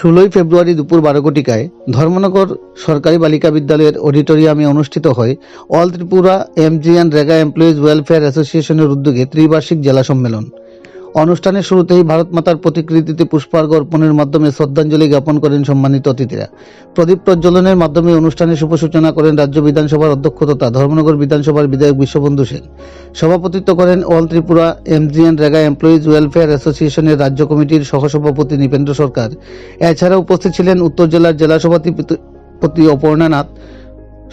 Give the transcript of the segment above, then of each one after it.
ষোলোই ফেব্রুয়ারি দুপুর বারো কোটিকায় ধর্মনগর সরকারি বালিকা বিদ্যালয়ের অডিটোরিয়ামে অনুষ্ঠিত হয় all Tripura MGNREGA employees welfare অ্যাসোসিয়েশনের উদ্যোগে ত্রিবার্ষিক জেলা সম্মেলন। অনুষ্ঠানের শুরুতেই ভারত মাতার প্রতিকৃতিতে পুষ্পার্ঘ অর্পণের মাধ্যমে শ্রদ্ধাঞ্জলি জ্ঞাপন করেন সম্মানিত অতিথিরা। প্রদীপ প্রজ্বলনের মাধ্যমে অনুষ্ঠানের শুভ সূচনা করেন রাজ্য বিধানসভার অধ্যক্ষ তথা ধর্মনগর বিধানসভার বিধায়ক বিশ্ববন্ধু সেন। সভাপতিত্ব করেন all Tripura MGNREGA employees welfare অ্যাসোসিয়েশনের রাজ্য কমিটির সহসভাপতি নৃপেন্দ্র সরকার। এছাড়া উপস্থিত ছিলেন উত্তর জেলার জেলা সভাপতি অপর্ণা নাথ,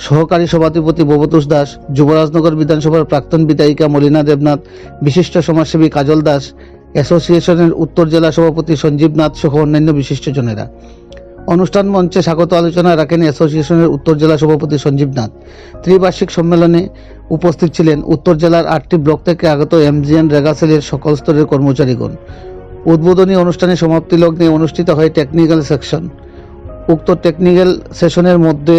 সহকারী সভাধিপতি ভবতোষ দাস, যুবরাজনগর বিধানসভার প্রাক্তন বিধায়িকা মলিনা দেবনাথ, বিশিষ্ট সমাজসেবী কাজল দাস অ্যাসোসিয়েশনের উত্তর জেলা সভাপতি সঞ্জীব নাথ সহ অন্যান্য বিশিষ্টজনেরা অনুষ্ঠান মঞ্চে স্বাগত আলোচনা রাখেন অ্যাসোসিয়েশনের উত্তর জেলা সভাপতি সঞ্জীব নাথ। ত্রিবার্ষিক সম্মেলনে উপস্থিত ছিলেন উত্তর জেলার আটটি ব্লক থেকে আগত এমজিএন রেগাসেলের সকল স্তরের কর্মচারীগণ। উদ্বোধনী অনুষ্ঠানে সমাপ্তি লগ্নে অনুষ্ঠিত হয় টেকনিক্যাল সেকশন উক্ত টেকনিক্যাল সেশনের মধ্যে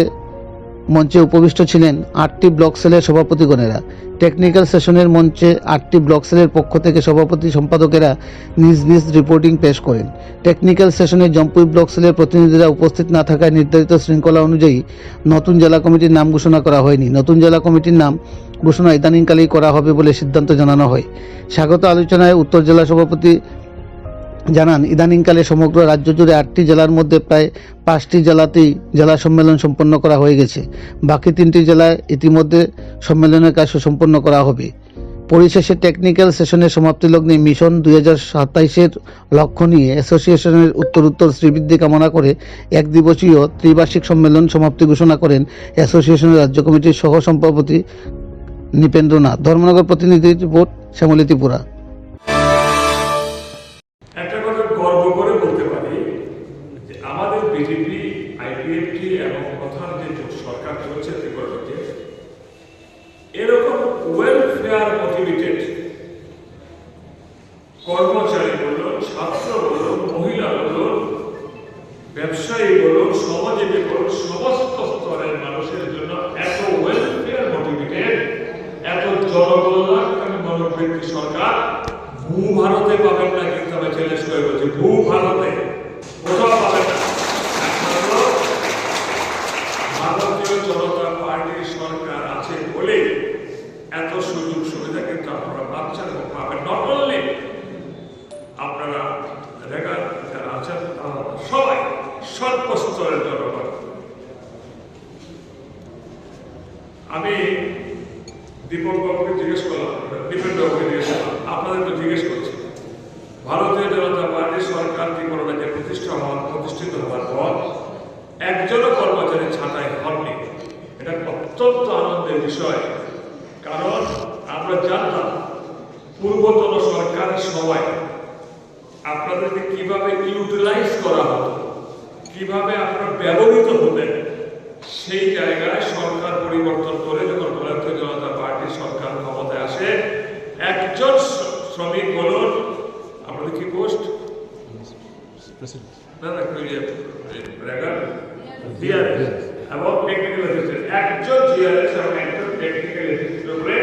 মঞ্চে উপবিষ্ট ছিলেন আটটি ব্লক সেলের সভাপতিগণেরা। টেকনিক্যাল সেশনের মঞ্চে আটটি ব্লক সেলের পক্ষ থেকে সভাপতি সম্পাদকেরা নিজ নিজ রিপোর্টিং পেশ করেন। টেকনিক্যাল সেশনে জম্পুই ব্লক সেলের প্রতিনিধিরা উপস্থিত না থাকায় নির্ধারিত শৃঙ্খলা অনুযায়ী নতুন জেলা কমিটির নাম ঘোষণা করা হয়নি। নতুন জেলা কমিটির নাম ঘোষণা ইদানিংকালেই করা হবে বলে সিদ্ধান্ত জানানো হয়। স্বাগত আলোচনায় উত্তর জেলা সভাপতি জানান, ইদানিংকালে সমগ্র রাজ্য জুড়ে আটটি জেলার মধ্যে প্রায় পাঁচটি জেলাতেই জেলা সম্মেলন সম্পন্ন করা হয়ে গেছে। বাকি তিনটি জেলায় ইতিমধ্যে সম্মেলনের কাজ সম্পন্ন করা হবে। পরিশেষে টেকনিক্যাল সেশনের সমাপ্তি লগ্নে মিশন দুই হাজার সাতাইশের লক্ষ্য নিয়ে অ্যাসোসিয়েশনের উত্তরোত্তর শ্রীবৃদ্ধি কামনা করে এক দিবসীয় ত্রিবার্ষিক সম্মেলন সমাপ্তি ঘোষণা করেন অ্যাসোসিয়েশনের রাজ্য কমিটির সহ সভাপতি নৃপেন্দ্রনাথ ধর্মনগর প্রতিনিধি রিপোর্ট, শ্যামলী ত্রিপুরা। ওয়েলফেয়ার কর্মচারী বলুন, ছাত্র বলুন, মহিলা বলুন, ব্যবসায়ী বলুন সমাজজীবী বলুন, সমস্ত স্তরের মানুষের জন্য এত ওয়েলফেয়ার মোটিভেটেড এত জনকল্যাণকারী মনোবৃত্তি সরকার ভূ ভারতে পাবেন না কিন্তু আমি চ্যালেঞ্জ করে বলছি ভূ ভারতে কোথাও পাবেন না একমাত্র ভারতীয় জনতা পার্টির সরকার আছে বলে এত সুযোগ সুবিধা কিন্তু আপনারা পাচ্ছেন এবং পাবেন নট অনলি আপনারা রেগার যারা আছেন তারা সবাই সর্বস্তরের জনগণ আমি দীপক বাবুকে জিজ্ঞেস করলাম, দীপেন বাবুকে জিজ্ঞেস করলাম, আপনাদেরকে জিজ্ঞেস করছি, ভারতীয় জনতা পার্টি সরকার ত্রিপুরাতে প্রতিষ্ঠা হওয়ার, প্রতিষ্ঠিত হওয়ার পর একজনও কর্মচারী ছাঁটাই হননি। এটা অত্যন্ত আনন্দের বিষয়, কারণ আমরা জানতাম পূর্বতন সরকারের সময় আপনাদেরকে কীভাবে ইউটিলাইজ করা হতো, কীভাবে আপনারা ব্যবহৃত হতেন সেই জায়গায় সরকার পরিবর্তন করে যখন ভারতীয় জনতা পার্টি সরকার ক্ষমতায় আসে একজন শ্রমিক বলুন আপনাদের কি পোস্ট। না না এবং টেকনিক্যাল অ্যাসিস্ট্যান্ট একজন জিআরএস এবং একজন টেকনিক্যাল অ্যাসিস্ট্যান্ট উপরে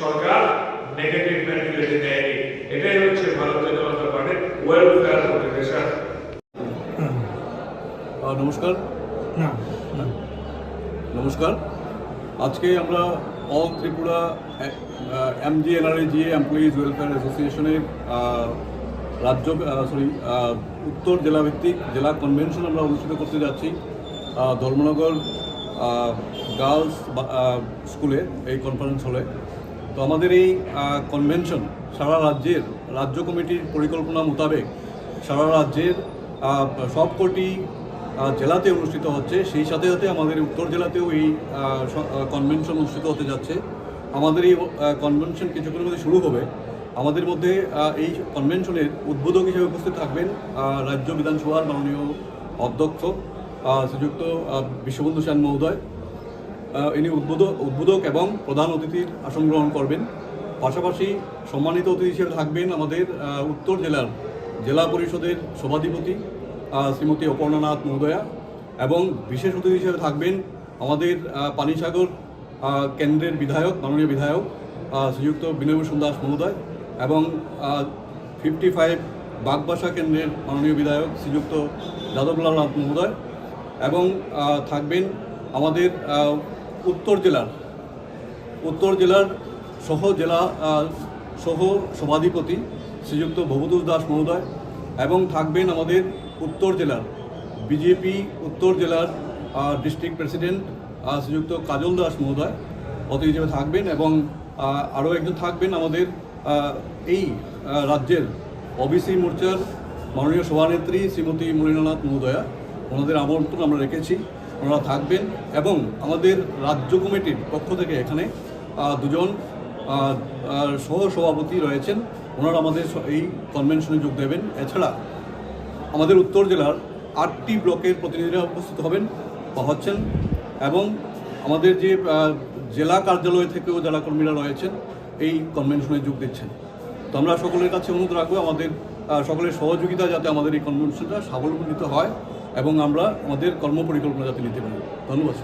সরকার নেগেটিভ মেন্টালিটি দেয়নি এটাই হচ্ছে ভারতীয় জনতা পার্টির ওয়েলফেয়ার মোটিভেশন আহ, নমস্কার। নমস্কার। আজকে আমরা all Tripura MGNREGA employees welfare অ্যাসোসিয়েশনের রাজ্য সরি উত্তর জেলাভিত্তিক জেলা কনভেনশন আমরা অনুষ্ঠিত করতে যাচ্ছি। ধর্মনগর গার্লস স্কুলে এই কনফারেন্স হলে তো আমাদের এই কনভেনশন সারা রাজ্যের, রাজ্য কমিটির পরিকল্পনা মোতাবেক সারা রাজ্যের সবকটি জেলাতে অনুষ্ঠিত হচ্ছে। সেই সাথে সাথে আমাদের উত্তর জেলাতেও এই কনভেনশন অনুষ্ঠিত হতে যাচ্ছে। আমাদের এই কনভেনশন কিছুক্ষণের মধ্যে শুরু হবে। আমাদের মধ্যে এই কনভেনশনের উদ্বোধক হিসেবে উপস্থিত থাকবেন রাজ্য বিধানসভার মাননীয় অধ্যক্ষ শ্রীযুক্ত বিশ্ববন্ধু সেন মহোদয়। ইনি উদ্বোধক উদ্বোধক এবং প্রধান অতিথির আসন গ্রহণ করবেন। পাশাপাশি সম্মানিত অতিথি হিসেবে থাকবেন আমাদের উত্তর জেলার জেলা পরিষদের সভাধিপতি শ্রীমতী অপর্ণানাথ মহোদয়া এবং বিশেষ অতিথি হিসেবে থাকবেন আমাদের পানিসাগর কেন্দ্রের বিধায়ক, মাননীয় বিধায়ক শ্রীযুক্ত বিনয়ভূষণ দাস মহোদয় এবং ফিফটি ফাইভ বাগবাসা কেন্দ্রের মাননীয় বিধায়ক শ্রীযুক্ত যাদবলাল নাথ মহোদয় এবং থাকবেন আমাদের উত্তর জেলার উত্তর জেলার সহ জেলা সহ সভাধিপতি শ্রীযুক্ত ভবতোষ দাস মহোদয় এবং থাকবেন আমাদের উত্তর জেলার বিজেপি উত্তর জেলার ডিস্ট্রিক্ট প্রেসিডেন্ট শ্রীযুক্ত কাজল দাস মহোদয় অতিথি হিসেবে থাকবেন এবং আরও একজন থাকবেন আমাদের এই রাজ্যের ওবিসি মোর্চার মাননীয় সভানেত্রী শ্রীমতী মলিনানাথ মহোদয়া। ওনাদের আমন্ত্রণ আমরা রেখেছি, ওনারা থাকবেন এবং আমাদের রাজ্য কমিটির পক্ষ থেকে এখানে দুজন সহ সভাপতি রয়েছেন। ওনারা আমাদের এই কনভেনশনে যোগ দেবেন। এছাড়া আমাদের উত্তর জেলার আটটি ব্লকের প্রতিনিধিরা উপস্থিত হবেন বা হচ্ছেন এবং আমাদের যে জেলা কার্যালয় থেকেও যারা কর্মীরা রয়েছেন, এই কনভেনশনে যোগ দিচ্ছেন। তো আমরা সকলের কাছে অনুরোধ রাখব, আমাদের সকলের সহযোগিতা যাতে আমাদের এই কনভেনশনটা স্বাবলম্বিত হয় এবং আমরা আমাদের কর্মপরিকল্পনা যাতে নিতে পারি। ধন্যবাদ